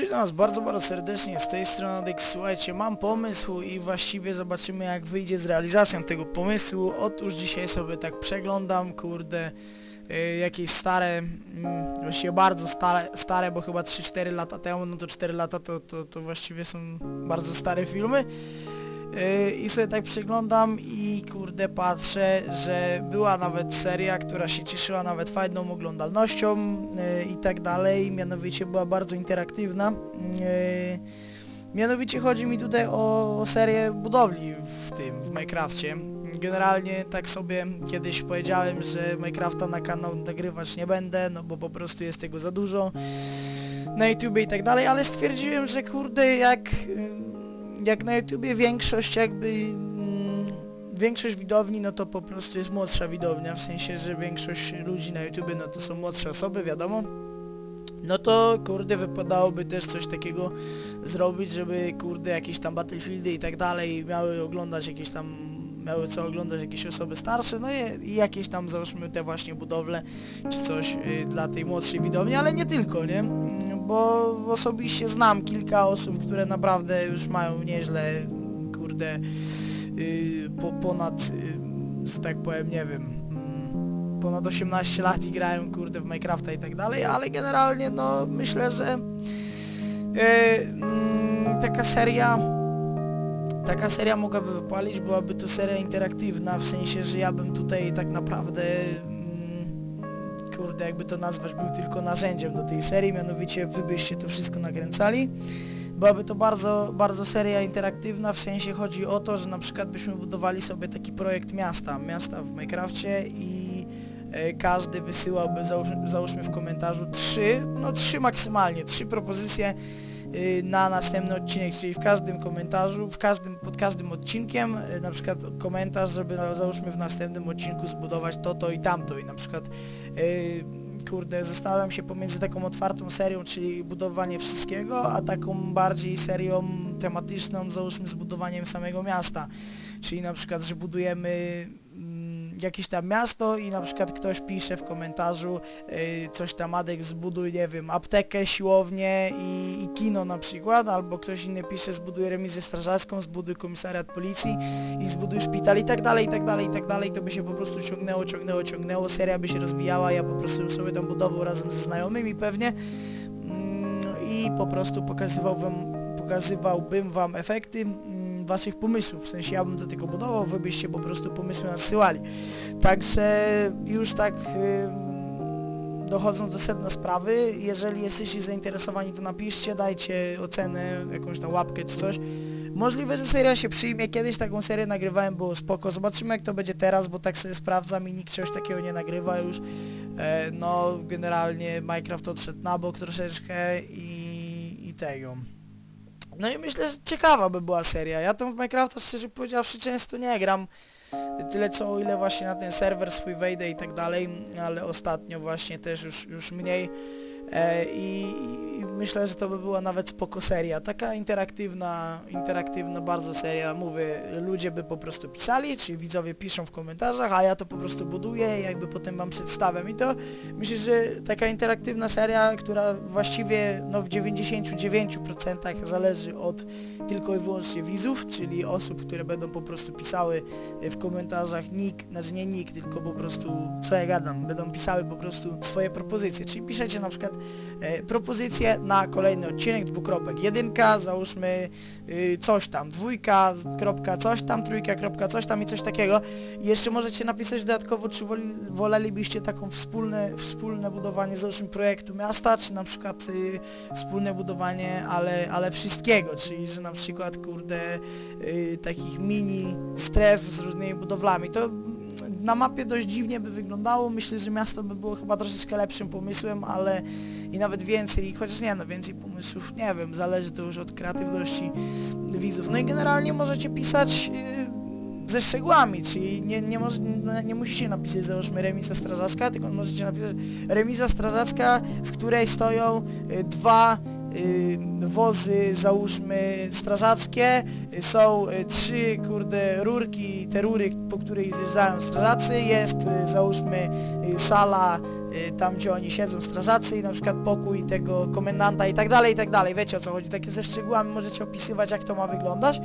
Witam was bardzo, bardzo serdecznie z tej strony Adek. Słuchajcie, mam pomysł i właściwie zobaczymy jak wyjdzie z realizacją tego pomysłu. Otóż dzisiaj sobie tak przeglądam, kurde, y, jakieś stare, mm, właściwie bardzo stare, stare, bo chyba 3-4 lata temu, no to 4 lata to, to, to właściwie są bardzo stare filmy. Yy, I sobie tak przeglądam i kurde patrzę, że była nawet seria, która się cieszyła nawet fajną oglądalnością yy, i tak dalej, mianowicie była bardzo interaktywna. Yy, Mianowicie chodzi mi tutaj o, serię budowli w tym, w Minecrafcie. Generalnie tak sobie kiedyś powiedziałem, że Minecrafta na kanał nagrywać nie będę, no bo po prostu jest tego za dużo na YouTubie i tak dalej, ale stwierdziłem, że kurde jak jak na YouTubie większość jakby mm, większość widowni no to po prostu jest młodsza widownia, w sensie, że większość ludzi na YouTubie no to są młodsze osoby, wiadomo. No to kurde wypadałoby też coś takiego zrobić, żeby kurde jakieś tam Battlefieldy i tak dalej miały oglądać jakieś tam miały co oglądać jakieś osoby starsze, no i, jakieś tam załóżmy te właśnie budowle czy coś y, dla tej młodszej widowni, ale nie tylko, nie? Bo osobiście znam kilka osób, które naprawdę już mają nieźle, kurde, y, po, ponad, y, że tak powiem, nie wiem, mm, ponad 18 lat i grają kurde w Minecrafta i tak dalej, ale generalnie no myślę, że y, mm, taka seria taka seria mogłaby wypalić, byłaby to seria interaktywna, w sensie, że ja bym tutaj tak naprawdę mm, kurde, jakby to nazwać, był tylko narzędziem do tej serii, mianowicie wy byście to wszystko nakręcali. Byłaby to bardzo, bardzo seria interaktywna, w sensie chodzi o to, że na przykład byśmy budowali sobie taki projekt miasta, miasta w Minecrafcie i e, każdy wysyłałby, załóż, załóżmy w komentarzu trzy, no trzy maksymalnie, trzy propozycje na następny odcinek, czyli w każdym komentarzu, w każdym, pod każdym odcinkiem, y, na przykład komentarz, żeby no, załóżmy w następnym odcinku zbudować to, to i tamto i na przykład y, kurde, zastanawiam się pomiędzy taką otwartą serią, czyli budowanie wszystkiego, a taką bardziej serią tematyczną, załóżmy z budowaniem samego miasta. Czyli na przykład, że budujemy mm, jakieś tam miasto i na przykład ktoś pisze w komentarzu y, coś tam Adek zbuduj, nie wiem, aptekę, siłownię i, i kino na przykład, albo ktoś inny pisze zbuduj remizę strażacką, zbuduj komisariat policji i zbuduj szpital i tak dalej, i tak dalej, i tak dalej, to by się po prostu ciągnęło, ciągnęło, ciągnęło, seria by się rozwijała, ja po prostu sobie tam budował razem ze znajomymi pewnie mm, i po prostu pokazywałbym, pokazywałbym wam efekty. Mm, waszych pomysłów, w sensie ja bym do tego budował, wy byście po prostu pomysły nadsyłali. Także już tak dochodząc do sedna sprawy, jeżeli jesteście zainteresowani to napiszcie, dajcie ocenę, jakąś tam łapkę czy coś. Możliwe, że seria się przyjmie, kiedyś taką serię nagrywałem, było spoko, zobaczymy jak to będzie teraz, bo tak sobie sprawdzam i nikt czegoś takiego nie nagrywa już. E, no, generalnie Minecraft odszedł na bok troszeczkę i, i tego. No i myślę, że ciekawa by była seria. Ja tam w Minecrafta szczerze powiedziawszy często nie gram. Tyle co o ile właśnie na ten serwer swój wejdę i tak dalej, ale ostatnio właśnie też już, już mniej. E, i, I myślę, że to by była nawet spoko seria. Taka interaktywna, interaktywna bardzo seria. Mówię, ludzie by po prostu pisali, czyli widzowie piszą w komentarzach, a ja to po prostu buduję i jakby potem wam przedstawiam. I to myślę, że taka interaktywna seria, która właściwie no, w 99% zależy od tylko i wyłącznie widzów, czyli osób, które będą po prostu pisały w komentarzach nick, znaczy nie nick, tylko po prostu co ja gadam, będą pisały po prostu swoje propozycje, czyli piszecie na przykład e, propozycje na kolejny odcinek, dwukropek, jedynka, załóżmy y, coś tam, dwójka, kropka, coś tam, trójka, kropka, coś tam i coś takiego. I jeszcze możecie napisać dodatkowo, czy woli, wolelibyście taką wspólne, wspólne budowanie, załóżmy projektu miasta, czy na przykład y, wspólne budowanie, ale, ale wszystkiego, czyli że na przykład, kurde, y, takich mini stref z różnymi budowlami. To na mapie dość dziwnie by wyglądało, myślę, że miasto by było chyba troszeczkę lepszym pomysłem, ale i nawet więcej, chociaż nie no, więcej pomysłów, nie wiem, zależy to już od kreatywności widzów. No i generalnie możecie pisać yy, ze szczegółami, czyli nie, nie, moż, nie, nie musicie napisać załóżmy remiza strażacka, tylko możecie napisać remiza strażacka, w której stoją y, dwa y, wozy, załóżmy, strażackie, y, są y, trzy, kurde, rurki, te rury, po których zjeżdżają strażacy, jest, y, załóżmy, y, sala, y, tam gdzie oni siedzą strażacy i na przykład pokój tego komendanta i tak dalej, i tak dalej, wiecie o co chodzi, takie ze szczegółami możecie opisywać, jak to ma wyglądać.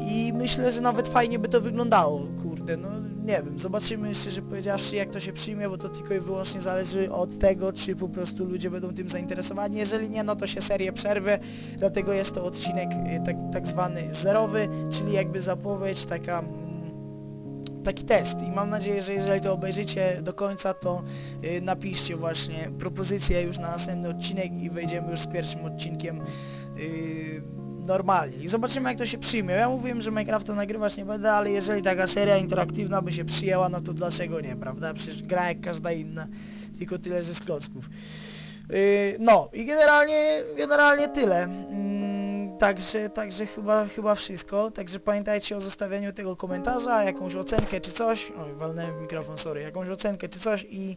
I myślę, że nawet fajnie by to wyglądało, kurde, no nie wiem, zobaczymy szczerze powiedziawszy jak to się przyjmie, bo to tylko i wyłącznie zależy od tego, czy po prostu ludzie będą tym zainteresowani, jeżeli nie, no to się serię przerwę, dlatego jest to odcinek y, tak, tak zwany zerowy, czyli jakby zapowiedź, taka mm, taki test. I mam nadzieję, że jeżeli to obejrzycie do końca, to y, napiszcie właśnie propozycję już na następny odcinek i wejdziemy już z pierwszym odcinkiem y, normalnie i zobaczymy jak to się przyjmie. Ja mówiłem, że Minecrafta nagrywać nie będę, ale jeżeli taka seria interaktywna by się przyjęła, no to dlaczego nie, prawda? Przecież gra jak każda inna, tylko tyle, że z klocków. Yy, no i generalnie, generalnie tyle. Także, także chyba, chyba wszystko. Także pamiętajcie o zostawieniu tego komentarza, jakąś ocenkę czy coś. Oj, walnąłem mikrofon, sorry. Jakąś ocenkę czy coś i,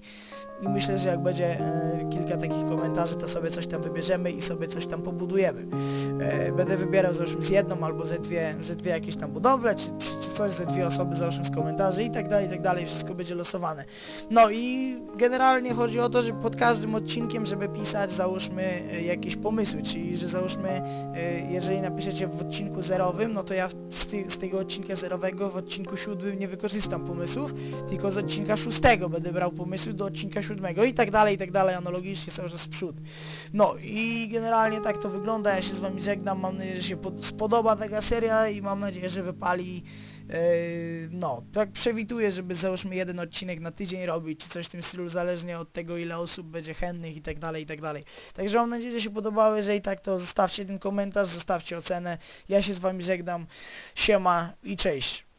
i myślę, że jak będzie e, kilka takich komentarzy, to sobie coś tam wybierzemy i sobie coś tam pobudujemy. E, będę wybierał załóżmy z jedną albo ze dwie, ze dwie jakieś tam budowle, czy, czy, czy coś, ze dwie osoby załóżmy z komentarzy i tak dalej, i tak dalej. Wszystko będzie losowane. No i generalnie chodzi o to, że pod każdym odcinkiem, żeby pisać, załóżmy e, jakieś pomysły, czyli że załóżmy, e, jeżeli napiszecie w odcinku zerowym, no to ja z, ty, z tego odcinka zerowego w odcinku siódmym nie wykorzystam pomysłów, tylko z odcinka szóstego będę brał pomysły do odcinka siódmego i tak dalej, i tak dalej, analogicznie cały czas w przód. No i generalnie tak to wygląda, ja się z wami żegnam, mam nadzieję, że się pod, spodoba taka seria i mam nadzieję, że wypali no, tak przewiduję, żeby załóżmy jeden odcinek na tydzień robić, czy coś w tym stylu, zależnie od tego ile osób będzie chętnych i tak dalej, i tak dalej. Także mam nadzieję, że się podobało, jeżeli tak, to zostawcie ten komentarz, zostawcie ocenę. Ja się z wami żegnam, siema i cześć.